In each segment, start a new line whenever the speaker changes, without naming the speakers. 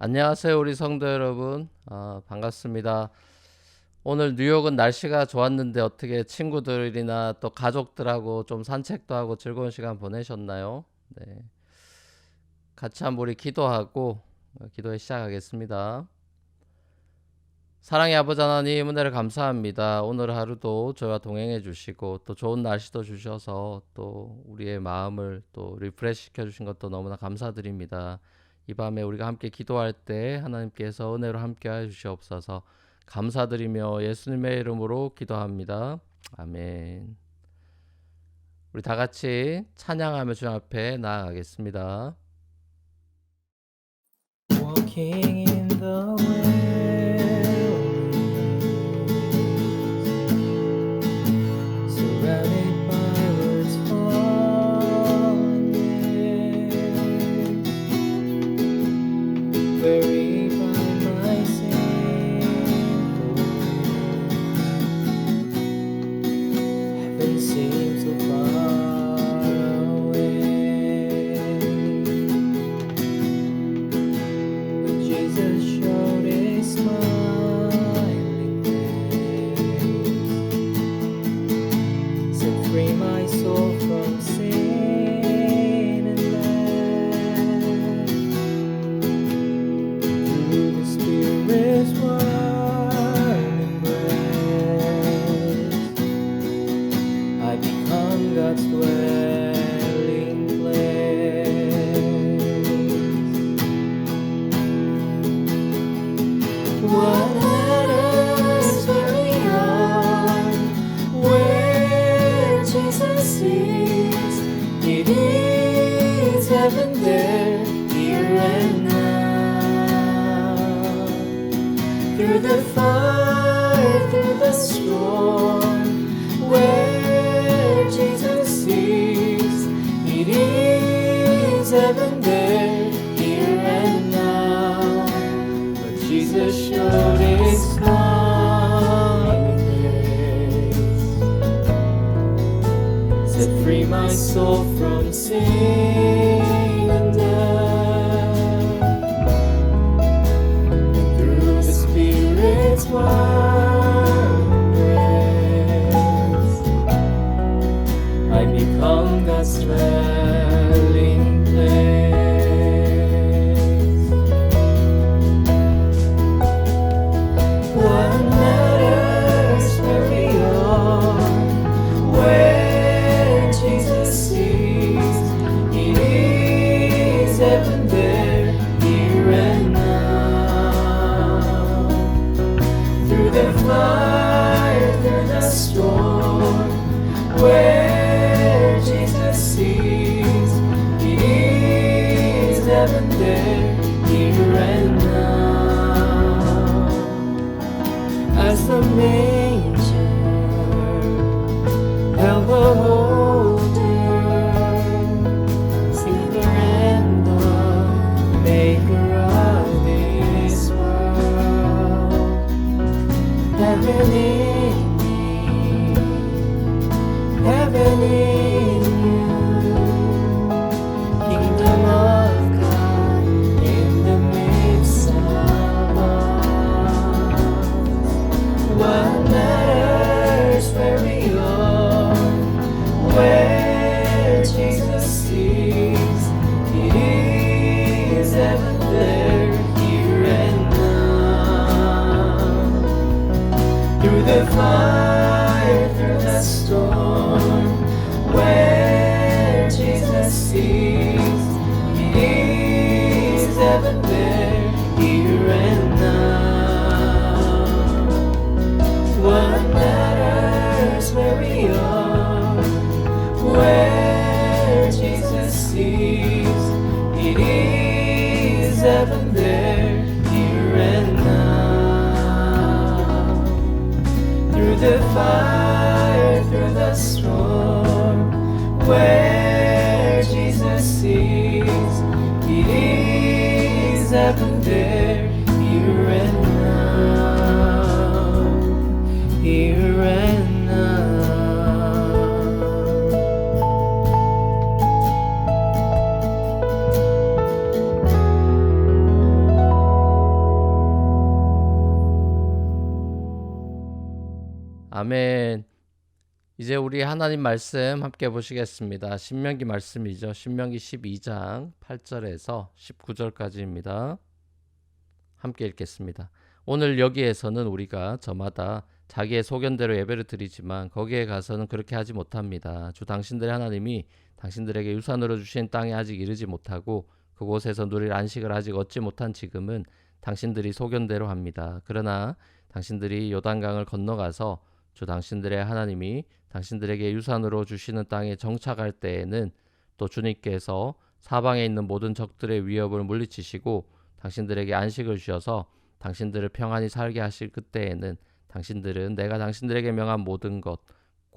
안녕하세요, 우리 성도 여러분. 아, 반갑습니다. 오늘 뉴욕은 날씨가 좋았는데 어떻게 친구들이나 또 가족들하고 좀 산책도 하고 즐거운 시간 보내셨나요? 네. 같이 한번 우리 기도하고 어, 기도에 시작하겠습니다. 사랑의 아버지 하나님 은혜를 감사합니다. 오늘 하루도 저와 동행해 주시고 또 좋은 날씨도 주셔서 또 우리의 마음을 또 리프레시 시켜 주신 것도 너무나 감사드립니다. 이 밤에 우리가 함께 기도할 때 하나님께서 은혜로 함께 해 주시옵소서 감사드리며 예수님의 이름으로 기도합니다. 아멘. 우리 다 같이 찬양하며 주 앞에 나아가겠습니다.
아멘. 이제 우리 하나님 말씀 함께 보시겠습니다. 신명기 말씀이죠. 신명기 12장 8절에서 19절까지입니다. 함께 읽겠습니다. 오늘 여기에서는 우리가 저마다 자기의 소견대로 예배를 드리지만 거기에 가서는 그렇게 하지 못합니다. 주 당신들의 하나님이 당신들에게 유산으로 주신 땅에 아직 이르지 못하고 그곳에서 누릴 안식을 아직 얻지 못한 지금은 당신들이 소견대로 합니다. 그러나 당신들이 요단강을 건너가서 주 당신들의 하나님이 당신들에게 유산으로 주시는 땅에 정착할 때에는 또 주님께서 사방에 있는 모든 적들의 위협을 물리치시고 당신들에게 안식을 주셔서 당신들을 평안히 살게 하실 그때에는 당신들은 내가 당신들에게 명한 모든 것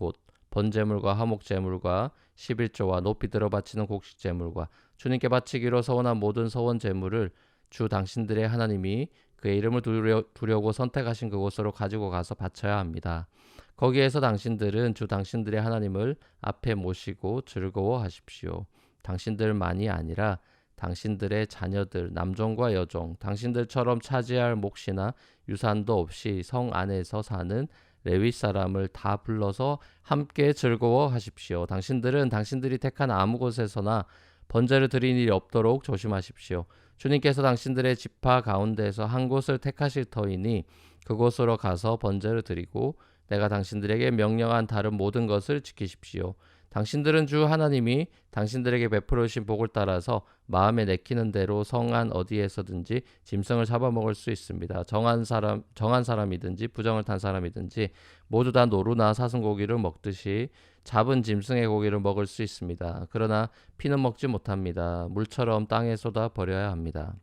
곧 번제물과 화목제물과 11조와 높이 들어 바치는 곡식 제물과 주님께 바치기로 서원한 모든 서원 제물을 주 당신들의 하나님이 그의 이름을 두려, 두려고 선택하신 그곳으로 가지고 가서 바쳐야 합니다. 거기에서 당신들은 주 당신들의 하나님을 앞에 모시고 즐거워하십시오. 당신들만이 아니라 당신들의 자녀들, 남종과 여종, 당신들처럼 차지할 몫이나 유산도 없이 성 안에서 사는 레위 사람을 다 불러서 함께 즐거워하십시오. 당신들은 당신들이 택한 아무 곳에서나 번제를 드린 일이 없도록 조심하십시오. 주님께서 당신들의 지파 가운데서 한 곳을 택하실 터이니 그곳으로 가서 번제를 드리고 내가 당신들에게 명령한 다른 모든 것을 지키십시오. 당신들은 주 하나님이 당신들에게 베풀어 주신 복을 따라서 마음에 내키는 대로 성안 어디에서든지 짐승을 잡아먹을 수 있습니다. 정한 사람 정한 사람이든지 부정을 탄 사람이든지 모두 다 노루나 사슴고기를 먹듯이 잡은 짐승의 고기를 먹을 수 있습니다. 그러나 피는 먹지 못합니다. 물처럼 땅에 쏟아 버려야 합니다.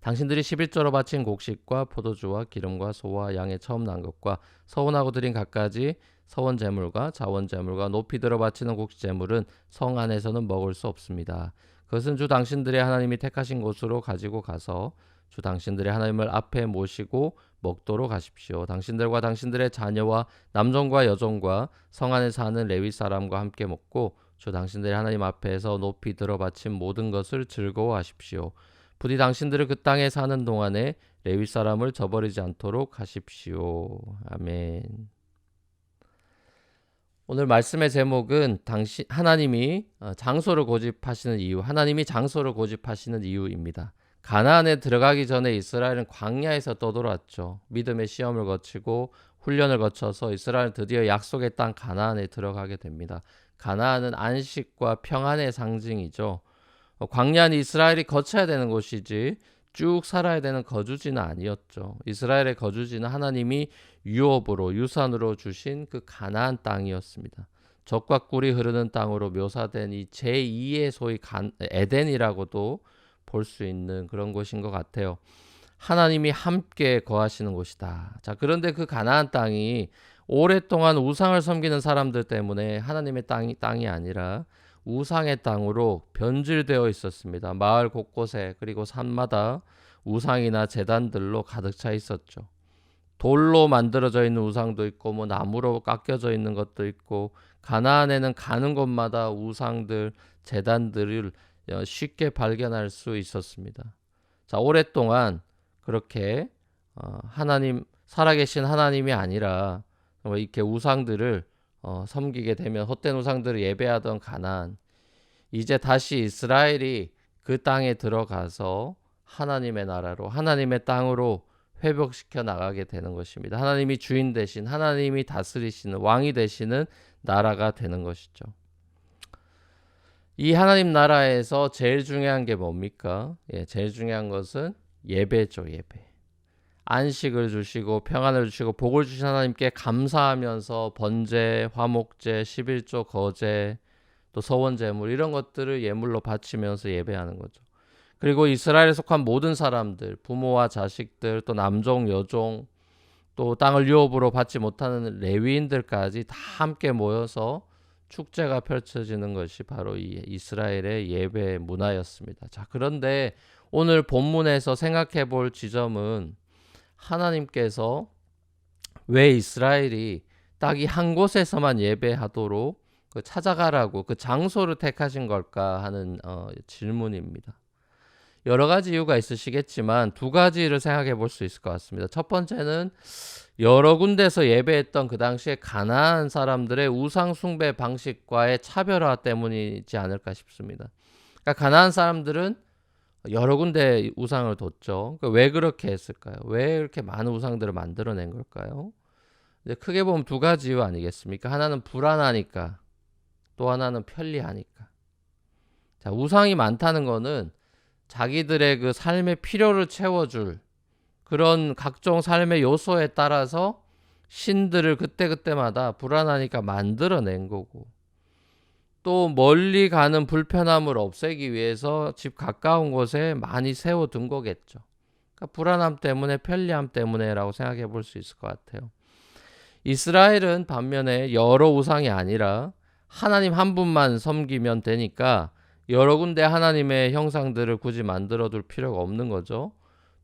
당신들이 11조로 바친 곡식과 포도주와 기름과 소와 양의 처음 난 것과 서원하고 드린 갖가지 서원 제물과 자원 제물과 높이 들어 바치는 곡식 제물은 성 안에서는 먹을 수 없습니다. 그것은 주 당신들의 하나님이 택하신 곳으로 가지고 가서 주 당신들의 하나님을 앞에 모시고 먹도록 하십시오. 당신들과 당신들의 자녀와 남종과 여종과 성 안에 사는 레위 사람과 함께 먹고 주 당신들의 하나님 앞에서 높이 들어 바친 모든 것을 즐거워하십시오. 부디 당신들을 그 땅에 사는 동안에 레위 사람을 저버리지 않도록 하십시오. 아멘. 오늘 말씀의 제목은 당신 하나님이 어, 장소를 고집하시는 이유, 하나님이 장소를 고집하시는 이유입니다. 가나안에 들어가기 전에 이스라엘은 광야에서 떠돌았죠. 믿음의 시험을 거치고 훈련을 거쳐서 이스라엘은 드디어 약속의 땅 가나안에 들어가게 됩니다. 가나안은 안식과 평안의 상징이죠. 어, 광야는 이스라엘이 거쳐야 되는 곳이지 쭉 살아야 되는 거주지는 아니었죠. 이스라엘의 거주지는 하나님이 유업으로 유산으로 주신 그 가나안 땅이었습니다. 적과 꿀이 흐르는 땅으로 묘사된 이 제2의 소위 간, 에덴이라고도 볼 수 있는 그런 곳인 것 같아요. 하나님이 함께 거하시는 곳이다. 자, 그런데 그 가나안 땅이 오랫동안 우상을 섬기는 사람들 때문에 하나님의 땅이 땅이 아니라 우상의 땅으로 변질되어 있었습니다. 마을 곳곳에 그리고 산마다 우상이나 재단들로 가득 차 있었죠. 돌로 만들어져 있는 우상도 있고 뭐 나무로 깎여져 있는 것도 있고 가나안에는 가는 곳마다 우상들, 재단들을 어, 쉽게 발견할 수 있었습니다. 자, 오랫동안 그렇게 어, 하나님 살아계신 하나님이 아니라 뭐 이렇게 우상들을 어, 섬기게 되면 헛된 우상들을 예배하던 가나안 이제 다시 이스라엘이 그 땅에 들어가서 하나님의 나라로 하나님의 땅으로 회복시켜 나가게 되는 것입니다. 하나님이 주인 대신 하나님이 다스리시는 왕이 되시는 나라가 되는 것이죠. 이 하나님 나라에서 제일 중요한 게 뭡니까? 예, 제일 중요한 것은 예배죠, 예배. 안식을 주시고 평안을 주시고 복을 주신 하나님께 감사하면서 번제, 화목제, 11조 거제, 또 서원 제물 이런 것들을 예물로 바치면서 예배하는 거죠. 그리고 이스라엘에 속한 모든 사람들, 부모와 자식들, 또 남종, 여종, 또 땅을 유업으로 받지 못하는 레위인들까지 다 함께 모여서 축제가 펼쳐지는 것이 바로 이 이스라엘의 예배 문화였습니다. 자, 그런데 오늘 본문에서 생각해 볼 지점은 하나님께서 왜 이스라엘이 딱 이 한 곳에서만 예배하도록 그 찾아가라고 그 장소를 택하신 걸까 하는 어, 질문입니다. 여러 가지 이유가 있으시겠지만 두 가지를 생각해 볼 수 있을 것 같습니다. 첫 번째는 여러 군데서 예배했던 그 당시에 가나안 사람들의 우상 숭배 방식과의 차별화 때문이지 않을까 싶습니다. 그러니까 가나안 사람들은 여러 군데 우상을 뒀죠. 그러니까 왜 그렇게 했을까요? 왜 이렇게 많은 우상들을 만들어낸 걸까요? 크게 보면 두 가지 이유 아니겠습니까? 하나는 불안하니까, 또 하나는 편리하니까. 자, 우상이 많다는 거는 자기들의 그 삶의 필요를 채워줄 그런 각종 삶의 요소에 따라서 신들을 그때그때마다 불안하니까 만들어낸 거고 또 멀리 가는 불편함을 없애기 위해서 집 가까운 곳에 많이 세워둔 거겠죠. 그러니까 불안함 때문에 편리함 때문에라고 생각해 볼 수 있을 것 같아요. 이스라엘은 반면에 여러 우상이 아니라 하나님 한 분만 섬기면 되니까 여러 군데 하나님의 형상들을 굳이 만들어 둘 필요가 없는 거죠.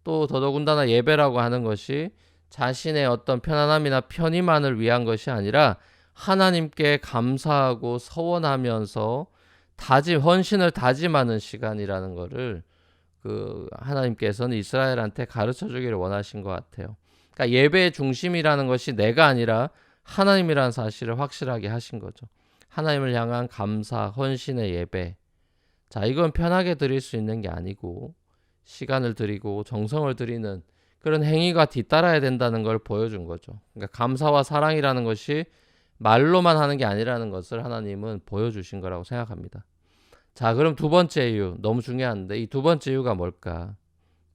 또 더더군다나 예배라고 하는 것이 자신의 어떤 편안함이나 편의만을 위한 것이 아니라 하나님께 감사하고 서원하면서 다짐 헌신을 다짐하는 시간이라는 것을 그 하나님께서는 이스라엘한테 가르쳐 주기를 원하신 것 같아요. 그러니까 예배의 중심이라는 것이 내가 아니라 하나님이라는 사실을 확실하게 하신 거죠. 하나님을 향한 감사, 헌신의 예배. 자, 이건 편하게 드릴 수 있는 게 아니고 시간을 드리고 정성을 드리는 그런 행위가 뒤따라야 된다는 걸 보여준 거죠. 그러니까 감사와 사랑이라는 것이 말로만 하는 게 아니라는 것을 하나님은 보여주신 거라고 생각합니다. 자, 그럼 두 번째 이유 너무 중요한데 이 두 번째 이유가 뭘까?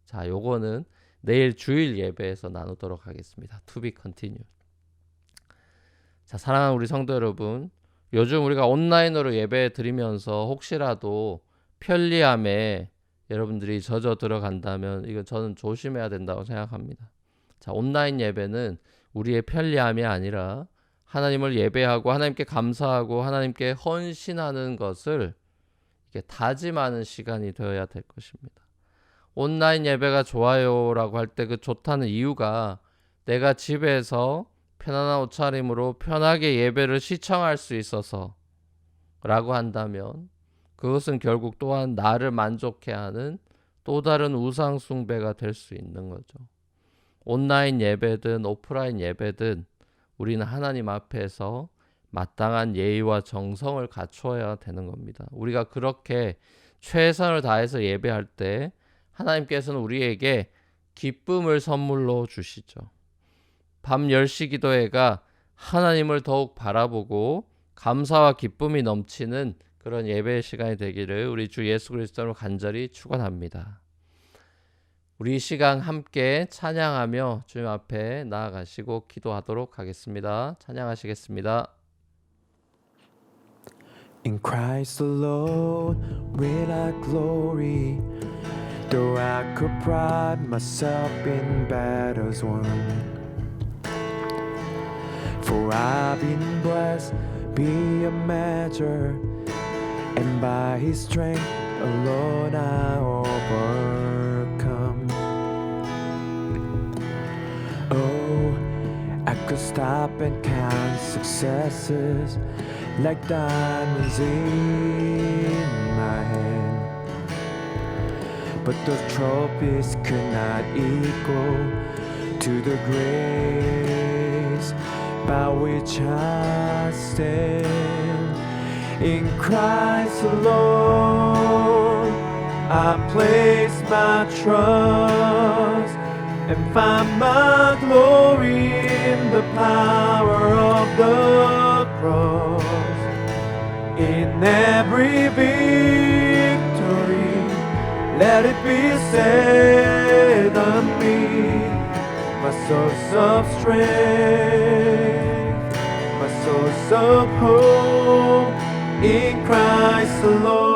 자, 요거는 내일 주일 예배에서 나누도록 하겠습니다. To be continued. 자, 사랑하는 우리 성도 여러분, 요즘 우리가 온라인으로 예배 드리면서 혹시라도 편리함에 여러분들이 젖어 들어간다면 이건 저는 조심해야 된다고 생각합니다. 자, 온라인 예배는 우리의 편리함이 아니라 하나님을 예배하고 하나님께 감사하고 하나님께 헌신하는 것을 이렇게 다짐하는 시간이 되어야 될 것입니다. 온라인 예배가 좋아요라고 할 때 그 좋다는 이유가 내가 집에서 편안한 옷차림으로 편하게 예배를 시청할 수 있어서 라고 한다면 그것은 결국 또한 나를 만족해 하는 또 다른 우상 숭배가 될 수 있는 거죠. 온라인 예배든 오프라인 예배든 우리는 하나님 앞에서 마땅한 예의와 정성을 갖추어야 되는 겁니다. 우리가 그렇게 최선을 다해서 예배할 때 하나님께서는 우리에게 기쁨을 선물로 주시죠. 밤 10시 기도회가 하나님을 더욱 바라보고 감사와 기쁨이 넘치는 그런 예배의 시간이 되기를 우리 주 예수 그리스도로 간절히 축원합니다. 우리 이 시간 함께 찬양하며 주님 앞에 나아가시고 기도하도록 하겠습니다. 찬양하시겠습니다.
In Christ alone will I glory, though I could pride myself in battles won. For I've been blessed beyond measure, and by His strength alone I overcome. Oh, I could stop and count successes like diamonds in my hand. But those trophies could not equal to the grace by which I stand. In Christ alone, I place my trust and find my glory in the power of the cross. In every victory, let it be said of me, my source of strength, my source of hope in Christ alone.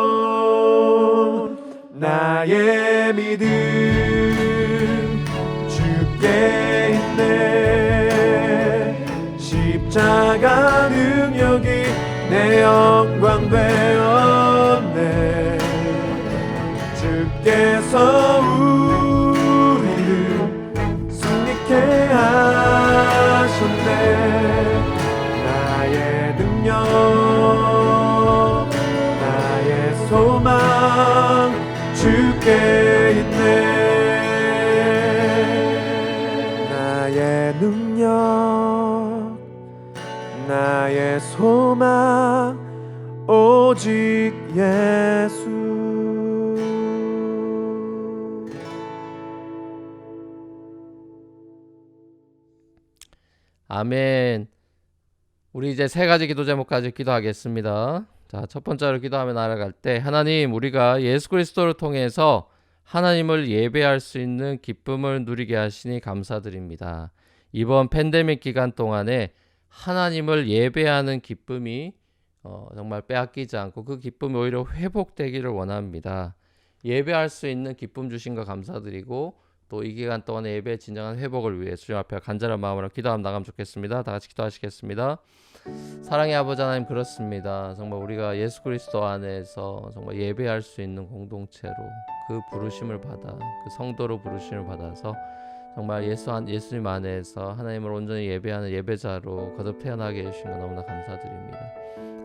나의 믿음 주께 있네 십자가 능력이 내 영광 되었네 주께서 함께 있네. 나의 능력 나의 소망 오직 예수.
아멘. 우리 이제 세 가지 기도 제목까지 기도하겠습니다. 자, 첫 번째로 기도하며 나아갈 때 하나님 우리가 예수 그리스도를 통해서 하나님을 예배할 수 있는 기쁨을 누리게 하시니 감사드립니다. 이번 팬데믹 기간 동안에 하나님을 예배하는 기쁨이 어, 정말 빼앗기지 않고 그 기쁨이 오히려 회복되기를 원합니다. 예배할 수 있는 기쁨 주신 거 감사드리고 또 이 기간 동안에 예배의 진정한 회복을 위해 주님 앞에 간절한 마음으로 기도하면 나가면 좋겠습니다. 다 같이 기도하시겠습니다. 사랑의 아버지 하나님 그렇습니다. 정말 우리가 예수 그리스도 안에서 정말 예배할 수 있는 공동체로 그 부르심을 받아 그 성도로 부르심을 받아서 정말 예수 안, 예수님 안에서 하나님을 온전히 예배하는 예배자로 거듭 태어나게 해주신 거 너무나 감사드립니다.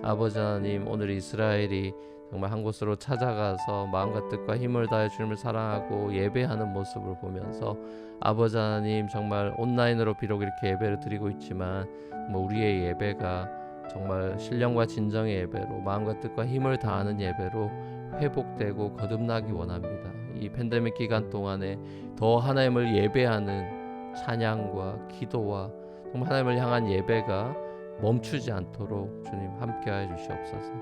아버지 하나님 오늘 이스라엘이 정말 한 곳으로 찾아가서 마음과 뜻과 힘을 다해 주님을 사랑하고 예배하는 모습을 보면서 아버지 하나님 정말 온라인으로 비록 이렇게 예배를 드리고 있지만 뭐 우리의 예배가 정말 신령과 진정의 예배로 마음과 뜻과 힘을 다하는 예배로 회복되고 거듭나기 원합니다. 이 팬데믹 기간 동안에 더 하나님을 예배하는 찬양과 기도와 정말 하나님을 향한 예배가 멈추지 않도록 주님 함께하여 주시옵소서.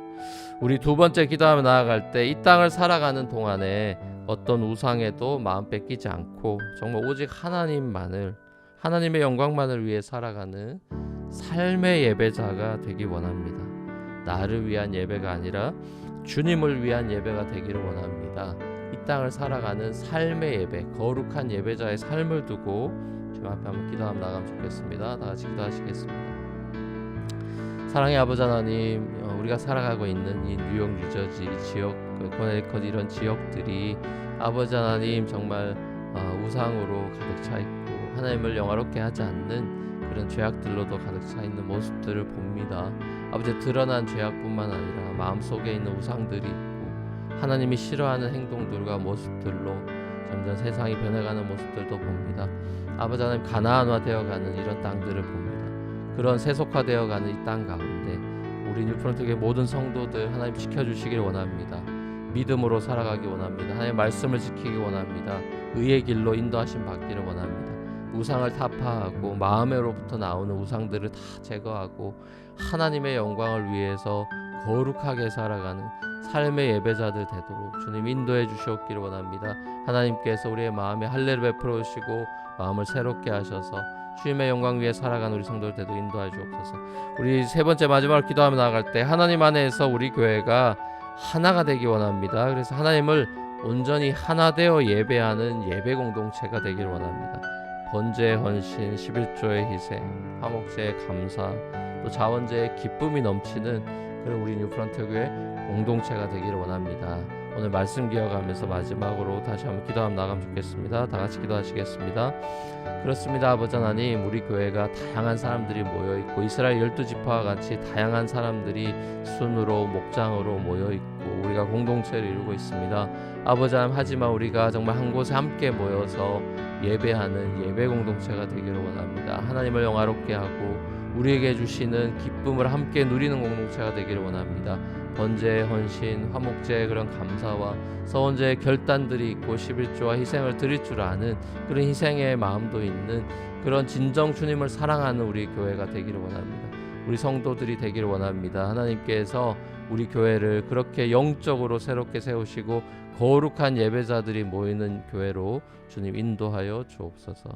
우리 두 번째 기도하며 나아갈 때 이 땅을 살아가는 동안에 어떤 우상에도 마음 뺏기지 않고 정말 오직 하나님만을 하나님의 영광만을 위해 살아가는 삶의 예배자가 되기 원합니다. 나를 위한 예배가 아니라 주님을 위한 예배가 되기를 원합니다. 이 땅을 살아가는 삶의 예배, 거룩한 예배자의 삶을 두고 주님 앞에 한번 기도하면 나가면 좋겠습니다. 다 같이 기도하시겠습니다. 사랑의 아버지 하나님, 어, 우리가 살아가고 있는 이 뉴욕, 뉴저지 이 지역, 그 코네티컷 이런 지역들이 아버지 하나님 정말 어, 우상으로 가득 차 있고 하나님을 영화롭게 하지 않는 그런 죄악들로도 가득 차 있는 모습들을 봅니다. 아버지 드러난 죄악뿐만 아니라 마음 속에 있는 우상들이 있고 하나님이 싫어하는 행동들과 모습들로 점점 세상이 변해가는 모습들도 봅니다. 아버지 하나님 가나안화 되어가는 이런 땅들을 봅니다. 그런 세속화되어 가는 이 땅 가운데 우리 뉴프런트의 모든 성도들 하나님 지켜 주시길 원합니다. 믿음으로 살아가기 원합니다. 하나님의 말씀을 지키기 원합니다. 의의 길로 인도하심 받기를 원합니다. 우상을 타파하고 마음으로부터 나오는 우상들을 다 제거하고 하나님의 영광을 위해서 거룩하게 살아가는 삶의 예배자들 되도록 주님 인도해 주시옵기를 원합니다. 하나님께서 우리의 마음에 할례를 베풀어 주시고 마음을 새롭게 하셔서 주님의 영광 위에 살아가는 우리 성도들 되도록 인도해 주옵소서. 우리 세 번째 마지막으로 기도하며 나아갈 때 하나님 안에서 우리 교회가 하나가 되기 원합니다. 그래서 하나님을 온전히 하나 되어 예배하는 예배 공동체가 되기를 원합니다. 번제의 헌신, 11조의 희생, 화목제의 감사, 또 자원제의 기쁨이 넘치는 그런 우리 뉴프런트 교회 공동체가 되기를 원합니다. 오늘 말씀 기억하면서 마지막으로 다시 한번 기도하면 나가면 좋겠습니다. 다 같이 기도하시겠습니다. 그렇습니다. 아버지 하나님, 우리 교회가 다양한 사람들이 모여 있고 이스라엘 열두 지파와 같이 다양한 사람들이 순으로 목장으로 모여 있고 우리가 공동체를 이루고 있습니다. 아버지 하나님, 하지만 우리가 정말 한 곳에 함께 모여서 예배하는 예배 공동체가 되기를 원합니다. 하나님을 영화롭게 하고 우리에게 주시는 기쁨을 함께 누리는 공동체가 되기를 원합니다. 번제, 헌신, 화목제의 그런 감사와 서원제의 결단들이 있고 11조와 희생을 드릴 줄 아는 그런 희생의 마음도 있는 그런 진정 주님을 사랑하는 우리 교회가 되기를 원합니다. 우리 성도들이 되기를 원합니다. 하나님께서 우리 교회를 그렇게 영적으로 새롭게 세우시고 거룩한 예배자들이 모이는 교회로 주님 인도하여 주옵소서.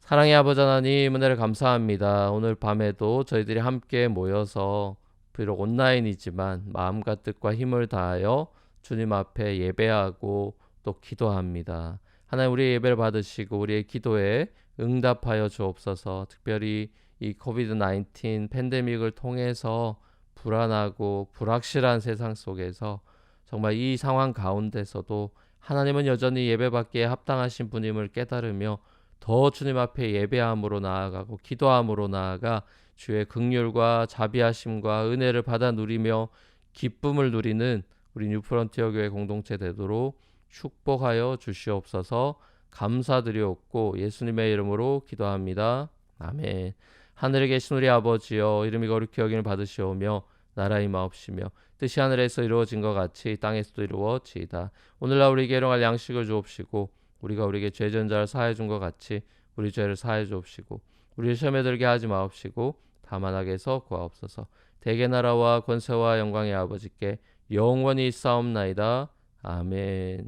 사랑의 아버지 하나님 은혜를 감사합니다. 오늘 밤에도 저희들이 함께 모여서 비록 온라인이지만 마음과 뜻과 힘을 다하여 주님 앞에 예배하고 또 기도합니다. 하나님 우리의 예배를 받으시고 우리의 기도에 응답하여 주옵소서. 특별히 이 코비드 19 팬데믹을 통해서 불안하고 불확실한 세상 속에서 정말 이 상황 가운데서도 하나님은 여전히 예배받기에 합당하신 분임을 깨달으며 더 주님 앞에 예배함으로 나아가고 기도함으로 나아가 주의 극률과 자비하심과 은혜를 받아 누리며 기쁨을 누리는 우리 뉴프런티어 교회 공동체 되도록 축복하여 주시옵소서 감사드리옵고 예수님의 이름으로 기도합니다. 아멘. 하늘에 계신 우리 아버지여 이름이 거룩히 여김을 받으시오며 나라의 마옵시며 뜻이 하늘에서 이루어진 것 같이 땅에서도 이루어지이다. 오늘날 우리에게 일용할 양식을 주옵시고 우리가 우리에게 죄전자를 사해 준 것 같이 우리 죄를 사해 주옵시고 우리 시험에 들게 하지 마옵시고 다만 악에서 구하옵소서. 대개 나라와 권세와 영광의 아버지께 영원히 싸움나이다. 아멘.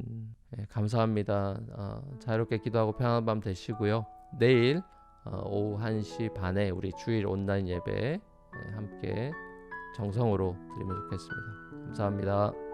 네, 감사합니다. 어, 자유롭게 기도하고 평안한 밤 되시고요. 내일 어, 오후 1시 반에 우리 주일 온라인 예배 네, 함께 정성으로 드리면 좋겠습니다. 감사합니다.